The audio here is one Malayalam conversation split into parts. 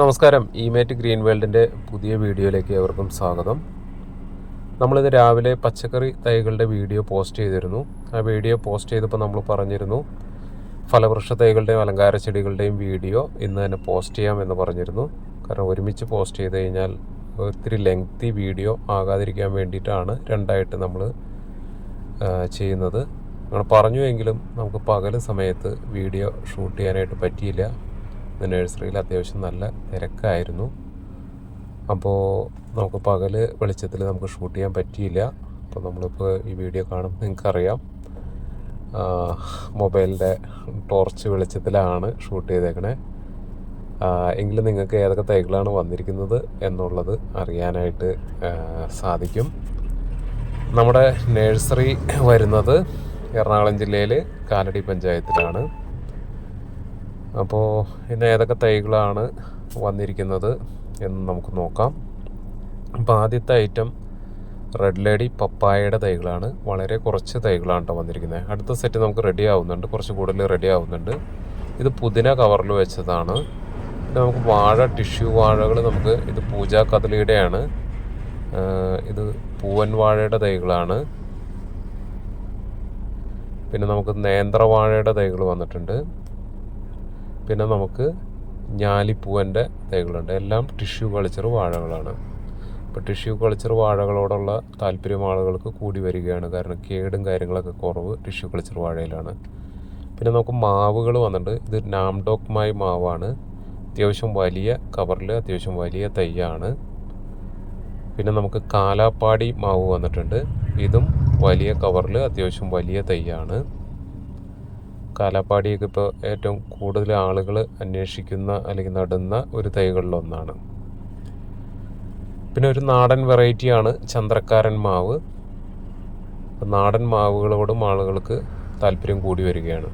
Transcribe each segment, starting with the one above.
നമസ്കാരം. ഇമേറ്റ് ഗ്രീൻ വേൾഡിന്റെ പുതിയ വീഡിയോയിലേക്ക് ഏവർക്കും സ്വാഗതം. നമ്മളിത് രാവിലെ പച്ചക്കറി തൈകളുടെ വീഡിയോ പോസ്റ്റ് ചെയ്തിരുന്നു. ആ വീഡിയോ പോസ്റ്റ് ചെയ്തപ്പോൾ നമ്മൾ പറഞ്ഞിരുന്നു ഫലവൃക്ഷ തൈകളുടെയും അലങ്കാര ചെടികളുടെയും വീഡിയോ ഇന്ന് തന്നെ പോസ്റ്റ് ചെയ്യാം എന്ന് പറഞ്ഞിരുന്നു. കാരണം ഒരുമിച്ച് പോസ്റ്റ് ചെയ്ത് കഴിഞ്ഞാൽ ഒത്തിരി ലെങ്തി വീഡിയോ ആകാതിരിക്കാൻ വേണ്ടിയിട്ടാണ് രണ്ടായിട്ട് നമ്മൾ ചെയ്യുന്നത്. അങ്ങനെ പറഞ്ഞു എങ്കിലും നമുക്ക് പകൽ സമയത്ത് വീഡിയോ ഷൂട്ട് ചെയ്യാനായിട്ട് പറ്റിയില്ല. നഴ്സറിയിൽ അത്യാവശ്യം നല്ല തിരക്കായിരുന്നു. അപ്പോൾ നമുക്ക് പകൽ വെളിച്ചത്തിൽ നമുക്ക് ഷൂട്ട് ചെയ്യാൻ പറ്റിയില്ല. അപ്പോൾ നമ്മളിപ്പോൾ ഈ വീഡിയോ കാണുമ്പോൾ നിങ്ങൾക്കറിയാം. മൊബൈലിന്റെ ടോർച്ച് വെളിച്ചത്തിലാണ് ഷൂട്ട് ചെയ്തേക്കണേ. എങ്കിലും നിങ്ങൾക്ക് ഏതൊക്കെ തൈകളാണ് വന്നിരിക്കുന്നത് എന്നുള്ളത് അറിയാനായിട്ട് സാധിക്കും. നമ്മുടെ നഴ്സറി വരുന്നത് എറണാകുളം ജില്ലയിൽ കാലടി പഞ്ചായത്തിലാണ്. അപ്പോൾ ഇന്ന് ഏതൊക്കെ തൈകളാണ് വന്നിരിക്കുന്നത് എന്ന് നമുക്ക് നോക്കാം. അപ്പോൾ ആദ്യത്തെ ഐറ്റം റെഡ് ലേഡി പപ്പായയുടെ തൈകളാണ്. വളരെ കുറച്ച് തൈകളാണ് കേട്ടോ വന്നിരിക്കുന്നത്. അടുത്ത സെറ്റ് നമുക്ക് റെഡി ആവുന്നുണ്ട്. കുറച്ച് കൂടുതൽ റെഡി ആവുന്നുണ്ട്. ഇത് പുതിന കവറിൽ വെച്ചതാണ്. പിന്നെ നമുക്ക് വാഴ ടിഷ്യൂ വാഴകൾ നമുക്ക് ഇത് പൂജാ കദളിയുടെയാണ്. ഇത് പൂവൻ വാഴയുടെ തൈകളാണ്. പിന്നെ നമുക്ക് നേന്ത്ര വാഴയുടെ തൈകൾ വന്നിട്ടുണ്ട്. പിന്നെ നമുക്ക് ഞാലിപ്പൂവന്റെ തൈകളുണ്ട്. എല്ലാം ടിഷ്യൂ കൾച്ചർ വാഴകളാണ്. ഇപ്പോൾ ടിഷ്യൂ കൾച്ചർ വാഴകളോടുള്ള താല്പര്യം ആളുകൾക്ക് കൂടി വരികയാണ്. കാരണം കേടും കാര്യങ്ങളൊക്കെ കുറവ് ടിഷ്യൂ കൾച്ചർ വാഴയിലാണ്. പിന്നെ നമുക്ക് മാവുകൾ വന്നിട്ടുണ്ട്. ഇത് നാംഡോക്മായി മാവാണ്. അത്യാവശ്യം വലിയ കവറിൽ അത്യാവശ്യം വലിയ തൈയാണ്. പിന്നെ നമുക്ക് കാലാപ്പാടി മാവ് വന്നിട്ടുണ്ട്. ഇതും വലിയ കവറിൽ അത്യാവശ്യം വലിയ തൈയാണ്. കാലാപ്പാടിയൊക്കെ ഇപ്പോൾ ഏറ്റവും കൂടുതൽ ആളുകൾ അന്വേഷിക്കുന്ന അല്ലെങ്കിൽ നടുന്ന ഒരു തൈകളിലൊന്നാണ് പിന്നെ ഒരു നാടൻ വെറൈറ്റിയാണ് ചന്ദ്രക്കാരൻ മാവ്. നാടൻ മാവുകളോടും ആളുകൾക്ക് താല്പര്യം കൂടി വരികയാണ്.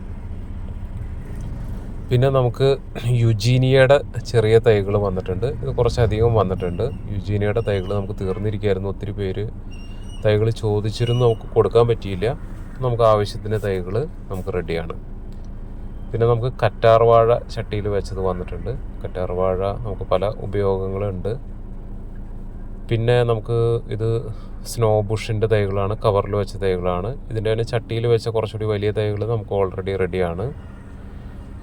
പിന്നെ നമുക്ക് യുജീനിയയുടെ ചെറിയ തൈകൾ വന്നിട്ടുണ്ട്. ഇത് കുറച്ചധികം വന്നിട്ടുണ്ട്. യുജീനിയയുടെ തൈകൾ നമുക്ക് തീർന്നിരിക്കുകയായിരുന്നു. ഒത്തിരി പേര് തൈകൾ ചോദിച്ചിരുന്നു. നമുക്ക് കൊടുക്കാൻ പറ്റിയില്ല. നമുക്ക് ആവശ്യത്തിന് തൈകൾ നമുക്ക് റെഡിയാണ് പിന്നെ നമുക്ക് കറ്റാർവാഴ ചട്ടിയിൽ വെച്ചത് വന്നിട്ടുണ്ട്. കറ്റാർവാഴ നമുക്ക് പല ഉപയോഗങ്ങളുണ്ട്. പിന്നെ നമുക്ക് ഇത് സ്നോ ബുഷിന്റെ തൈകളാണ് കവറിൽ വെച്ച തൈകളാണ്. ഇതിന്റെ തന്നെ ചട്ടിയിൽ വെച്ച കുറച്ചുകൂടി വലിയ തൈകൾ നമുക്ക് ഓൾറെഡി റെഡിയാണ്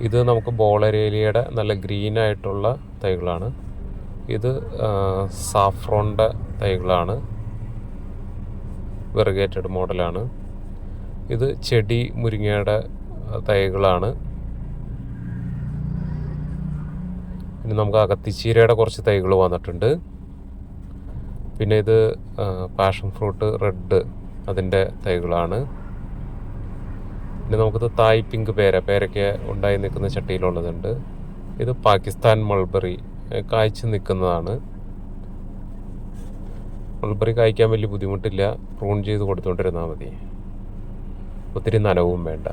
ഇത് നമുക്ക് ബോളരേലിയയുടെ നല്ല ഗ്രീൻ ആയിട്ടുള്ള തൈകളാണ്. ഇത് സാഫ്രോണിന്റെ തൈകളാണ്. വെറുഗേറ്റഡ് മോഡലാണ് ഇത് ചെടി മുരിങ്ങയുടെ തൈകളാണ്. പിന്നെ നമുക്ക് അകത്തിച്ചീരയുടെ കുറച്ച് തൈകൾ വന്നിട്ടുണ്ട്. പിന്നെ ഇത് പാഷൻ ഫ്രൂട്ട് റെഡ് അതിന്റെ തൈകളാണ്. പിന്നെ നമുക്കിത് തായ് പിങ്ക് പേര പേരയ്ക്ക് ഉണ്ടായി നിൽക്കുന്ന ചട്ടിയിലുള്ളതുണ്ട്. ഇത് പാകിസ്ഥാൻ മൾബറി കായ്ച്ച് നിൽക്കുന്നതാണ്. മൾബറി കായ്ക്കാൻ വലിയ ബുദ്ധിമുട്ടില്ല. പ്രൂൺ ചെയ്ത് കൊടുത്തുകൊണ്ടിരുന്നാൽ മതി. ഒത്തിരി നനവും വേണ്ട.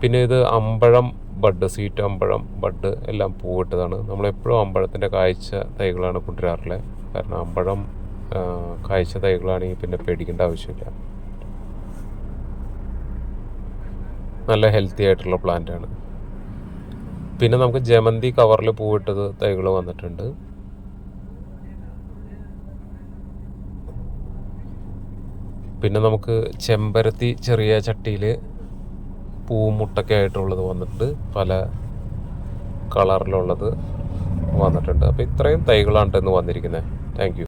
പിന്നെ ഇത് അമ്പഴം ബഡ് സീറ്റ് അമ്പഴം ബഡ് എല്ലാം പൂവിട്ടതാണ്. നമ്മളെപ്പോഴും അമ്പഴത്തിന്റെ കായ്ച്ച തൈകളാണ് കൊണ്ടുവരാറുള്ളത് കാരണം അമ്പഴം കായ്ച്ച തൈകളാണെങ്കിൽ പിന്നെ പേടിക്കേണ്ട ആവശ്യമില്ല. നല്ല ഹെൽത്തി ആയിട്ടുള്ള പ്ലാന്റാണ്. പിന്നെ നമുക്ക് ജമന്തി കവറിൽ പൂവിട്ടത് തൈകൾ വന്നിട്ടുണ്ട്. പിന്നെ നമുക്ക് ചെമ്പരത്തി ചെറിയ ചട്ടിയിൽ പൂവും മുട്ടൊക്കെ ആയിട്ടുള്ളത് വന്നിട്ടുണ്ട്. പല കളറിലുള്ളത് വന്നിട്ടുണ്ട്. അപ്പോൾ ഇത്രയും തൈകളാണ് ഇന്ന് വന്നിരിക്കുന്നത്. താങ്ക്